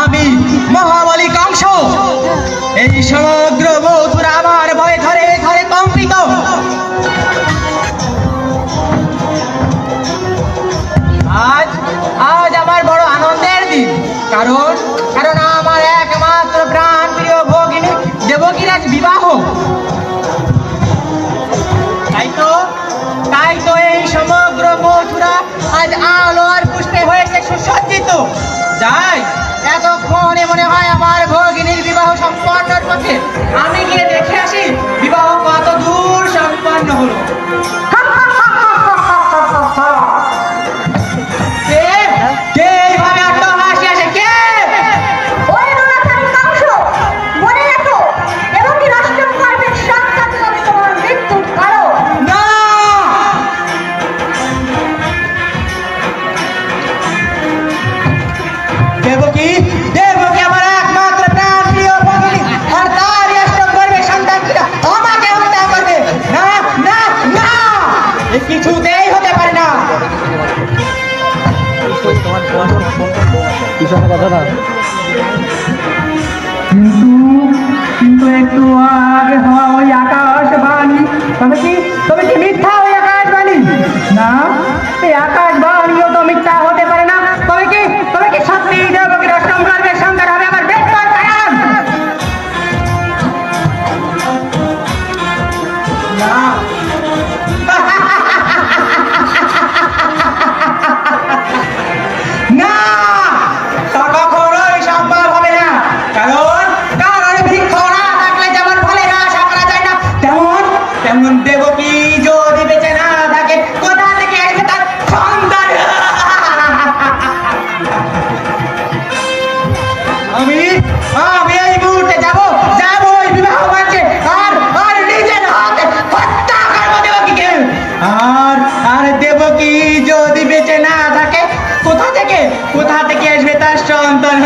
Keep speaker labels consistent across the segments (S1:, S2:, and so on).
S1: আমি মহাবলী কাংশ এই সমগ্র মধুর আমার ভয়ে ঘরে ঘরে কম্পিত আজ আজ আমার বড় আনন্দের দিন। কারণ কারণ আমার একমাত্র প্রাণ প্রিয় ভগিনী দেবকীর বিবাহ। তাই তো তাই তো আজ আলো আর পুষ্পে হয়েছে সুসজ্জিত। যাই। এতক্ষণে মনে হয় আমার ভগিনীর বিবাহ সম্পর্কের পথে আমি গিয়ে দেখে আসি বিবাহ একটু আগে হওয়া ওই আকাশবাণী তবে কি তবে কি মিথ্যা ওই আকাশবাণী না এই আকাশ আমি আমি এই মুহূর্তে যাব যাব ওই বিবাহ মঞ্চে আর আর নিজের হাতে হত্যা করব দেবকীকে। আর আর দেবকী যদি বেঁচে না থাকে, কোথা থেকে? কোথা থেকে আসবে তার সন্তান?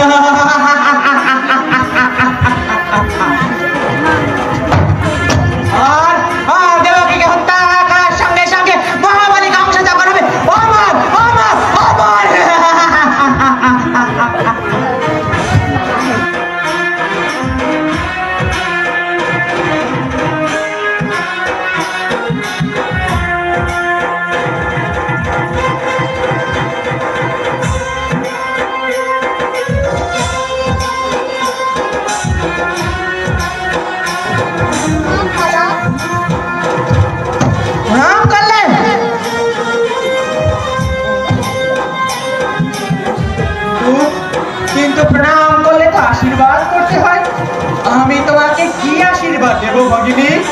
S1: জিনিস?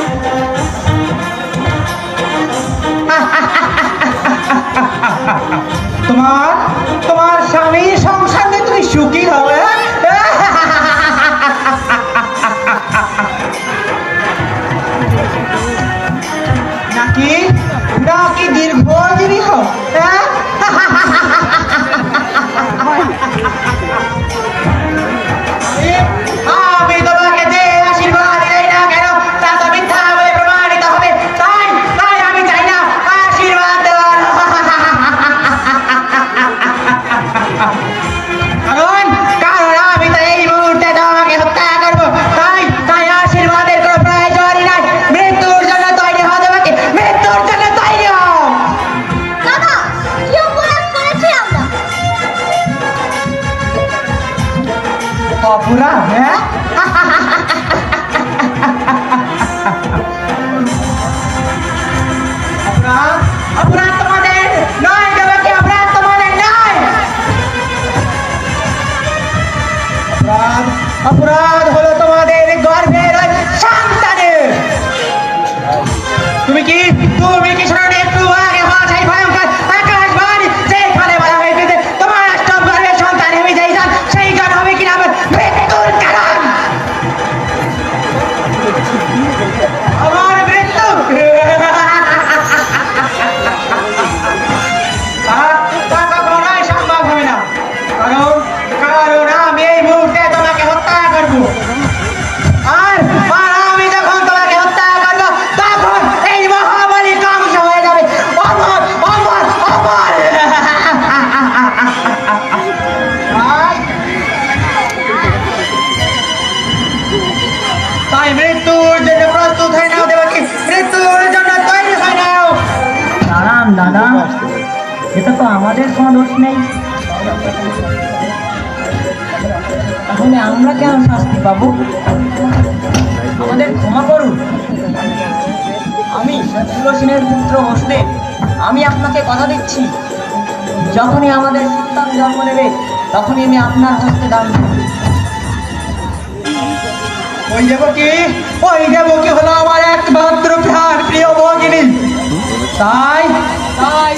S1: তোমার তোমার স্বামী সংসারে তুমি সুখী হবে জিহাদ হলো এটা তো আমাদের কোনো দোষ নেই। তাহলে আমরা কেন শাস্তি পাবো? আমাদের ক্ষমা করুন। আমি সুরসেনের পুত্র হোসলে আমি আপনাকে কথা দিচ্ছি। যখনই আমাদের সন্তান জন্ম নেবে তখনই আমি আপনার হস্তে দান ওই দেবকী ওই দেবকী হলো আমার একমাত্র প্রাণ প্রিয় ভগিনী। তাই? তাই।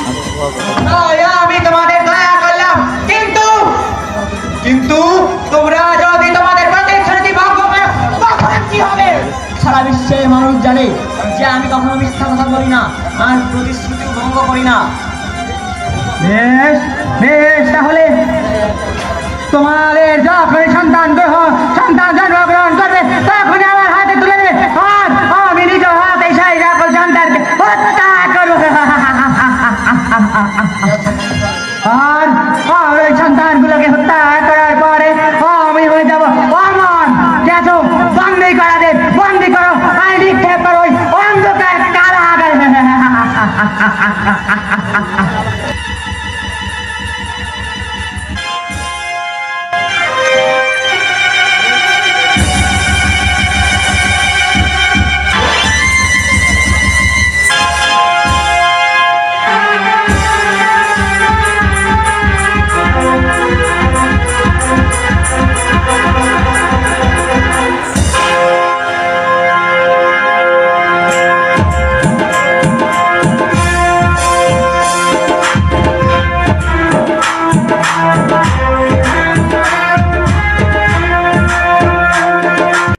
S1: ভঙ্গ করি না। বেশ বেশ তাহলে তোমাদের যখন সন্তান সন্তান জন্মগ্রহণ